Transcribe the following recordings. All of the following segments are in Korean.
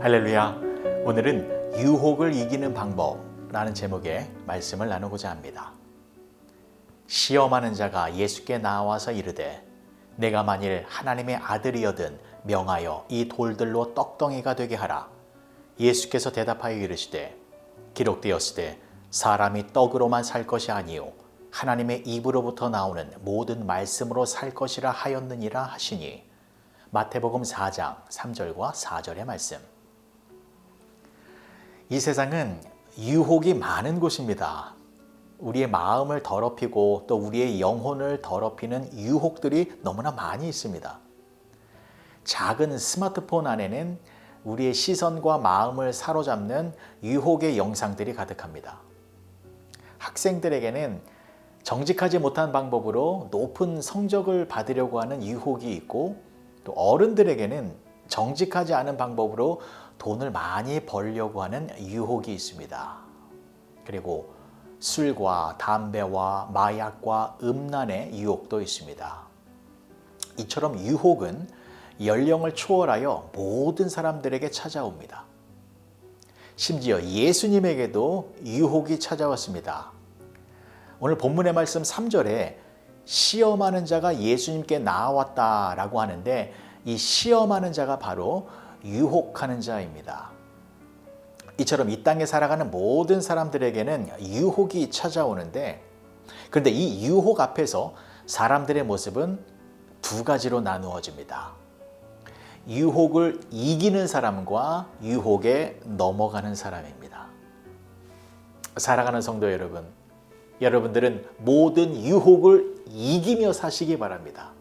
할렐루야. 오늘은 유혹을 이기는 방법라는 제목의 말씀을 나누고자 합니다. 시험하는 자가 예수께 나와서 이르되 내가 만일 하나님의 아들이여든 명하여 이 돌들로 떡덩이가 되게 하라. 예수께서 대답하여 이르시되 기록되었으되 사람이 떡으로만 살 것이 아니요 하나님의 입으로부터 나오는 모든 말씀으로 살 것이라 하였느니라 하시니 마태복음 4장 3절과 4절의 말씀. 이 세상은 유혹이 많은 곳입니다. 우리의 마음을 더럽히고 또 우리의 영혼을 더럽히는 유혹들이 너무나 많이 있습니다. 작은 스마트폰 안에는 우리의 시선과 마음을 사로잡는 유혹의 영상들이 가득합니다. 학생들에게는 정직하지 못한 방법으로 높은 성적을 받으려고 하는 유혹이 있고 또 어른들에게는 정직하지 않은 방법으로 돈을 많이 벌려고 하는 유혹이 있습니다. 그리고 술과 담배와 마약과 음란의 유혹도 있습니다. 이처럼 유혹은 연령을 초월하여 모든 사람들에게 찾아옵니다. 심지어 예수님에게도 유혹이 찾아왔습니다. 오늘 본문의 말씀 3절에 시험하는 자가 예수님께 나왔다라고 하는데 이 시험하는 자가 바로 유혹하는 자입니다. 이처럼 이 땅에 살아가는 모든 사람들에게는 유혹이 찾아오는데 그런데 이 유혹 앞에서 사람들의 모습은 두 가지로 나누어집니다. 유혹을 이기는 사람과 유혹에 넘어가는 사람입니다. 사랑하는 성도 여러분, 여러분들은 모든 유혹을 이기며 사시기 바랍니다.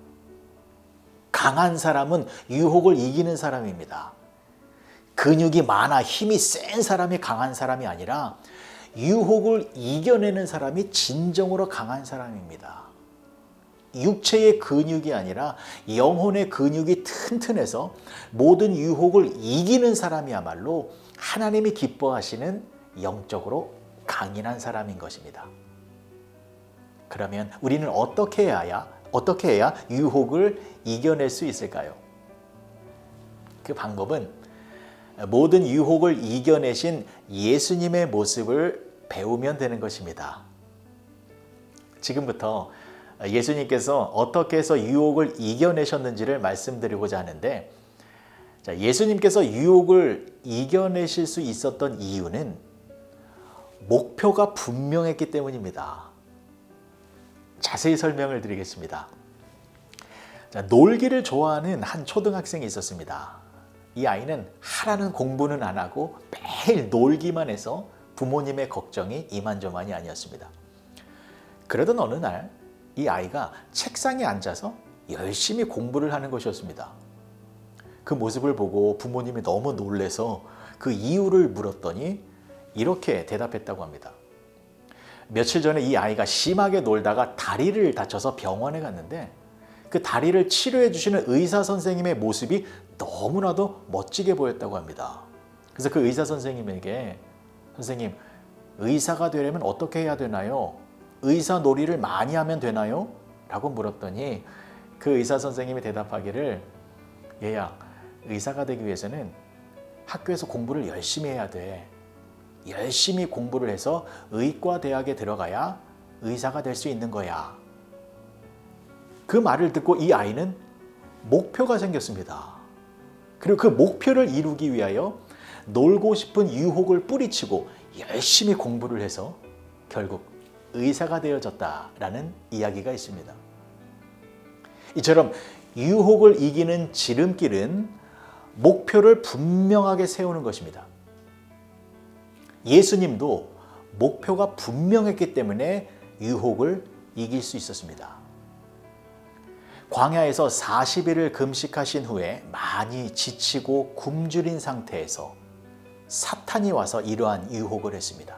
강한 사람은 유혹을 이기는 사람입니다. 근육이 많아 힘이 센 사람이 강한 사람이 아니라 유혹을 이겨내는 사람이 진정으로 강한 사람입니다. 육체의 근육이 아니라 영혼의 근육이 튼튼해서 모든 유혹을 이기는 사람이야말로 하나님이 기뻐하시는 영적으로 강인한 사람인 것입니다. 그러면 우리는 어떻게 해야 어떻게 해야 유혹을 이겨낼 수 있을까요? 그 방법은 모든 유혹을 이겨내신 예수님의 모습을 배우면 되는 것입니다. 지금부터 예수님께서 어떻게 해서 유혹을 이겨내셨는지를 말씀드리고자 하는데 예수님께서 유혹을 이겨내실 수 있었던 이유는 목표가 분명했기 때문입니다. 자세히 설명을 드리겠습니다. 자, 놀기를 좋아하는 한 초등학생이 있었습니다. 이 아이는 하라는 공부는 안 하고 매일 놀기만 해서 부모님의 걱정이 이만저만이 아니었습니다. 그러던 어느 날 이 아이가 책상에 앉아서 열심히 공부를 하는 것이었습니다. 그 모습을 보고 부모님이 너무 놀래서 그 이유를 물었더니 이렇게 대답했다고 합니다. 며칠 전에 이 아이가 심하게 놀다가 다리를 다쳐서 병원에 갔는데 그 다리를 치료해 주시는 의사 선생님의 모습이 너무나도 멋지게 보였다고 합니다. 그래서 그 의사 선생님에게 선생님 의사가 되려면 어떻게 해야 되나요? 의사 놀이를 많이 하면 되나요? 라고 물었더니 그 의사 선생님이 대답하기를 얘야 의사가 되기 위해서는 학교에서 공부를 열심히 해야 돼. 열심히 공부를 해서 의과 대학에 들어가야 의사가 될 수 있는 거야. 그 말을 듣고 이 아이는 목표가 생겼습니다. 그리고 그 목표를 이루기 위하여 놀고 싶은 유혹을 뿌리치고 열심히 공부를 해서 결국 의사가 되어졌다라는 이야기가 있습니다. 이처럼 유혹을 이기는 지름길은 목표를 분명하게 세우는 것입니다. 예수님도 목표가 분명했기 때문에 유혹을 이길 수 있었습니다. 광야에서 40일을 금식하신 후에 많이 지치고 굶주린 상태에서 사탄이 와서 이러한 유혹을 했습니다.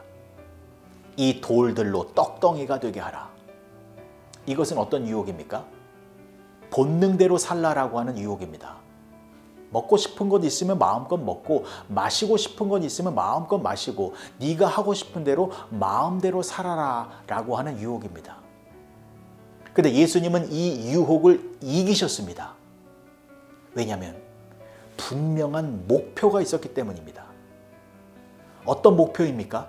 이 돌들로 떡덩이가 되게 하라. 이것은 어떤 유혹입니까? 본능대로 살라라고 하는 유혹입니다. 먹고 싶은 것 있으면 마음껏 먹고 마시고 싶은 것 있으면 마음껏 마시고 네가 하고 싶은 대로 마음대로 살아라 라고 하는 유혹입니다. 근데 예수님은 이 유혹을 이기셨습니다. 왜냐하면 분명한 목표가 있었기 때문입니다. 어떤 목표입니까?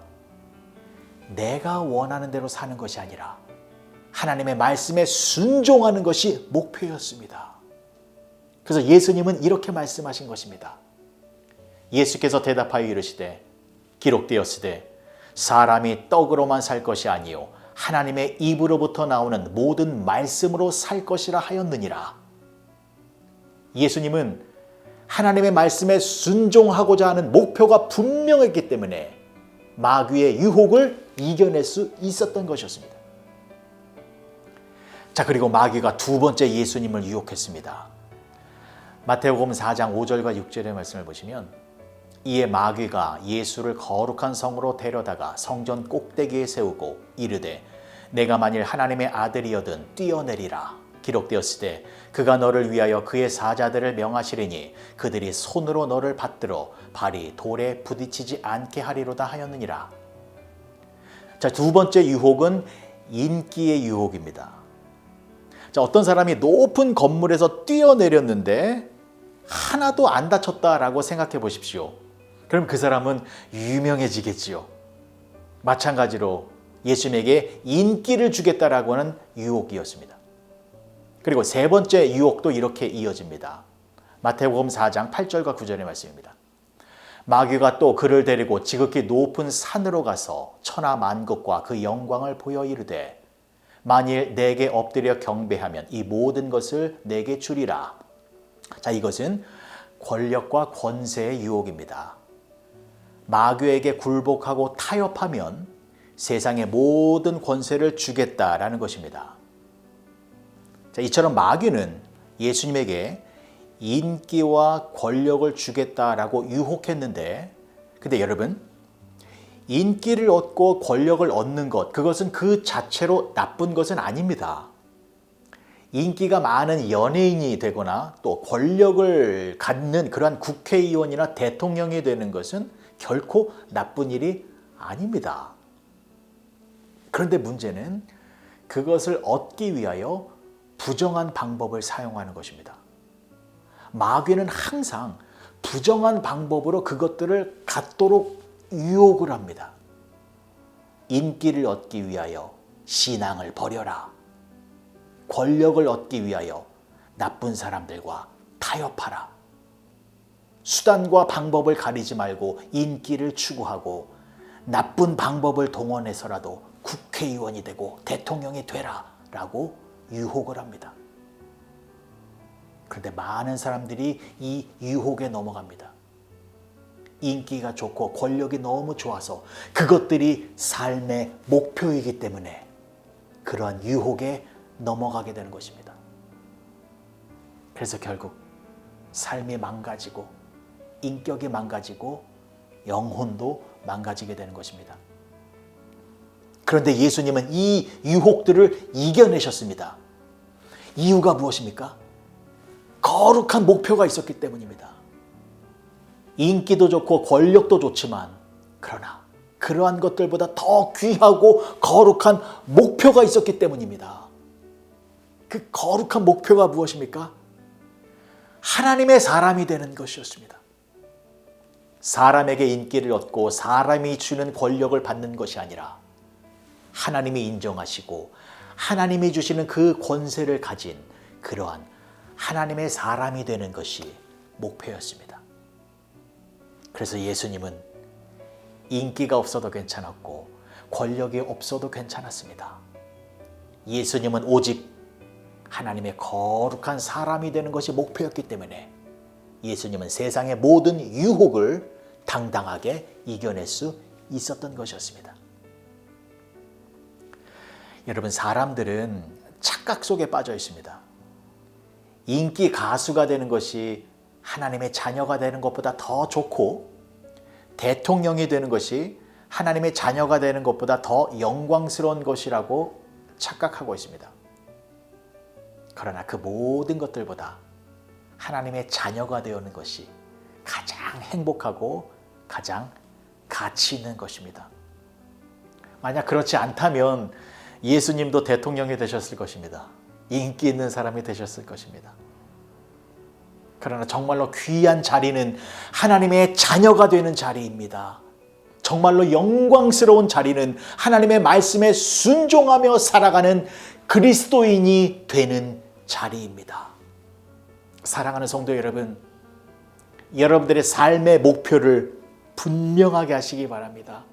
내가 원하는 대로 사는 것이 아니라 하나님의 말씀에 순종하는 것이 목표였습니다. 그래서 예수님은 이렇게 말씀하신 것입니다. 예수께서 대답하여 이르시되 기록되었으되 사람이 떡으로만 살 것이 아니요 하나님의 입으로부터 나오는 모든 말씀으로 살 것이라 하였느니라. 예수님은 하나님의 말씀에 순종하고자 하는 목표가 분명했기 때문에 마귀의 유혹을 이겨낼 수 있었던 것이었습니다. 자, 그리고 마귀가 두 번째 예수님을 유혹했습니다. 마태복음 4장 5절과 6절의 말씀을 보시면 이에 마귀가 예수를 거룩한 성으로 데려다가 성전 꼭대기에 세우고 이르되 내가 만일 하나님의 아들이여든 뛰어내리라 기록되었을 때 그가 너를 위하여 그의 사자들을 명하시리니 그들이 손으로 너를 받들어 발이 돌에 부딪히지 않게 하리로다 하였느니라. 자, 두 번째 유혹은 인기의 유혹입니다. 자, 어떤 사람이 높은 건물에서 뛰어내렸는데 하나도 안 다쳤다라고 생각해 보십시오. 그럼 그 사람은 유명해지겠지요. 마찬가지로 예수님에게 인기를 주겠다라고 하는 유혹이었습니다. 그리고 세 번째 유혹도 이렇게 이어집니다. 마태복음 4장 8절과 9절의 말씀입니다. 마귀가 또 그를 데리고 지극히 높은 산으로 가서 천하 만국과 그 영광을 보여 이르되 만일 내게 엎드려 경배하면 이 모든 것을 내게 주리라. 자, 이것은 권력과 권세의 유혹입니다. 마귀에게 굴복하고 타협하면 세상의 모든 권세를 주겠다라는 것입니다. 자, 이처럼 마귀는 예수님에게 인기와 권력을 주겠다라고 유혹했는데, 근데 여러분, 인기를 얻고 권력을 얻는 것, 그것은 그 자체로 나쁜 것은 아닙니다. 인기가 많은 연예인이 되거나 또 권력을 갖는 그러한 국회의원이나 대통령이 되는 것은 결코 나쁜 일이 아닙니다. 그런데 문제는 그것을 얻기 위하여 부정한 방법을 사용하는 것입니다. 마귀는 항상 부정한 방법으로 그것들을 갖도록 유혹을 합니다. 인기를 얻기 위하여 신앙을 버려라. 권력을 얻기 위하여 나쁜 사람들과 타협하라. 수단과 방법을 가리지 말고 인기를 추구하고 나쁜 방법을 동원해서라도 국회의원이 되고 대통령이 되라 라고 유혹을 합니다. 그런데 많은 사람들이 이 유혹에 넘어갑니다. 인기가 좋고 권력이 너무 좋아서 그것들이 삶의 목표이기 때문에 그러한 유혹에 넘어가게 되는 것입니다. 그래서 결국 삶이 망가지고 인격이 망가지고 영혼도 망가지게 되는 것입니다. 그런데 예수님은 이 유혹들을 이겨내셨습니다. 이유가 무엇입니까? 거룩한 목표가 있었기 때문입니다. 인기도 좋고 권력도 좋지만 그러나 그러한 것들보다 더 귀하고 거룩한 목표가 있었기 때문입니다. 그 거룩한 목표가 무엇입니까? 하나님의 사람이 되는 것이었습니다. 사람에게 인기를 얻고 사람이 주는 권력을 받는 것이 아니라 하나님이 인정하시고 하나님이 주시는 그 권세를 가진 그러한 하나님의 사람이 되는 것이 목표였습니다. 그래서 예수님은 인기가 없어도 괜찮았고 권력이 없어도 괜찮았습니다. 예수님은 오직 하나님의 거룩한 사람이 되는 것이 목표였기 때문에 예수님은 세상의 모든 유혹을 당당하게 이겨낼 수 있었던 것이었습니다. 여러분, 사람들은 착각 속에 빠져 있습니다. 인기 가수가 되는 것이 하나님의 자녀가 되는 것보다 더 좋고, 대통령이 되는 것이 하나님의 자녀가 되는 것보다 더 영광스러운 것이라고 착각하고 있습니다. 그러나 그 모든 것들보다 하나님의 자녀가 되는 것이 가장 행복하고 가장 가치 있는 것입니다. 만약 그렇지 않다면 예수님도 대통령이 되셨을 것입니다. 인기 있는 사람이 되셨을 것입니다. 그러나 정말로 귀한 자리는 하나님의 자녀가 되는 자리입니다. 정말로 영광스러운 자리는 하나님의 말씀에 순종하며 살아가는 그리스도인이 되는 자리입니다. 사랑하는 성도 여러분, 여러분들의 삶의 목표를 분명하게 하시기 바랍니다.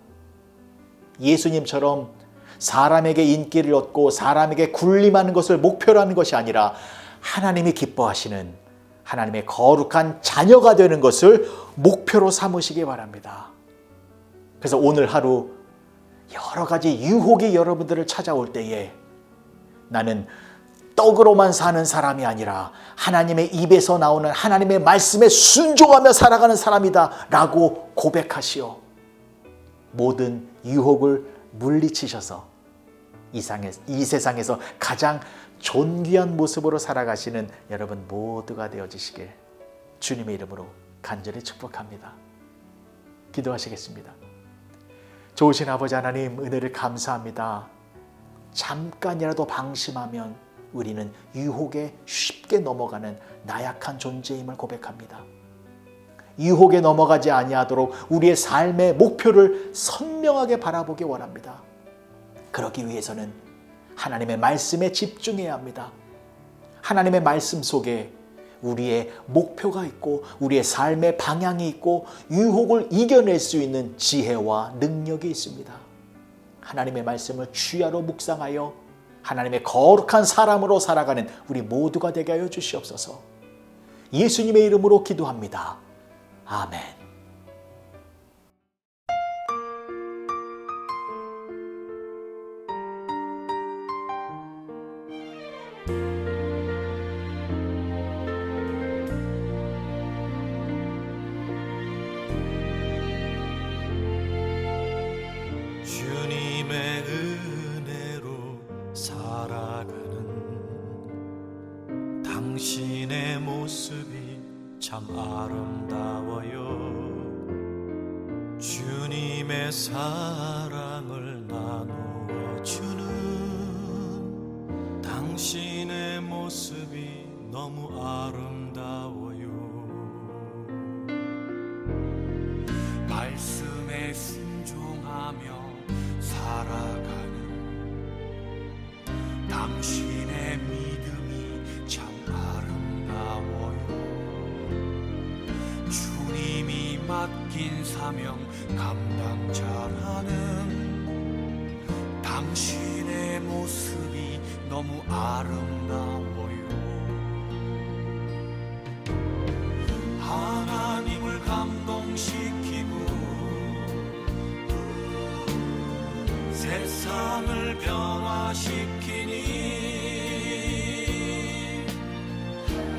예수님처럼 사람에게 인기를 얻고 사람에게 군림하는 것을 목표로 하는 것이 아니라 하나님이 기뻐하시는 하나님의 거룩한 자녀가 되는 것을 목표로 삼으시기 바랍니다. 그래서 오늘 하루 여러 가지 유혹이 여러분들을 찾아올 때에 나는 떡으로만 사는 사람이 아니라 하나님의 입에서 나오는 하나님의 말씀에 순종하며 살아가는 사람이다 라고 고백하시오. 모든 유혹을 물리치셔서 이, 상에, 이 세상에서 가장 존귀한 모습으로 살아가시는 여러분 모두가 되어지시길 주님의 이름으로 간절히 축복합니다. 기도하시겠습니다. 좋으신 아버지 하나님 은혜를 감사합니다. 잠깐이라도 방심하면 우리는 유혹에 쉽게 넘어가는 나약한 존재임을 고백합니다. 유혹에 넘어가지 아니하도록 우리의 삶의 목표를 선명하게 바라보기 원합니다. 그러기 위해서는 하나님의 말씀에 집중해야 합니다. 하나님의 말씀 속에 우리의 목표가 있고 우리의 삶의 방향이 있고 유혹을 이겨낼 수 있는 지혜와 능력이 있습니다. 하나님의 말씀을 주야로 묵상하여 하나님의 거룩한 사람으로 살아가는 우리 모두가 되게 하여 주시옵소서. 예수님의 이름으로 기도합니다. 아멘. 모습이 참 아름다워요. 주님의 사랑 사명 감당자라는 당신의 모습이 너무 아름다워요. 하나님을 감동시키고 세상을 변화시키니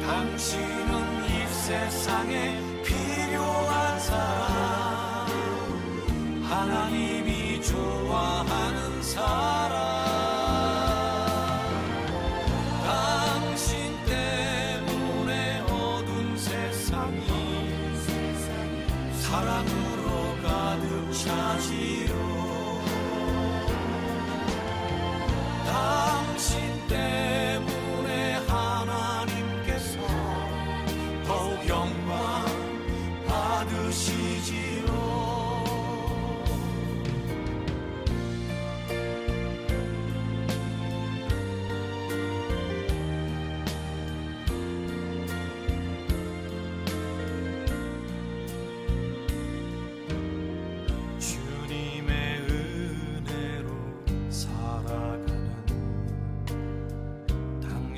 당신은 이 세상에 필요한 사람 하나님이 좋아하는 사람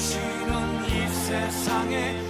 당신은 이 세상에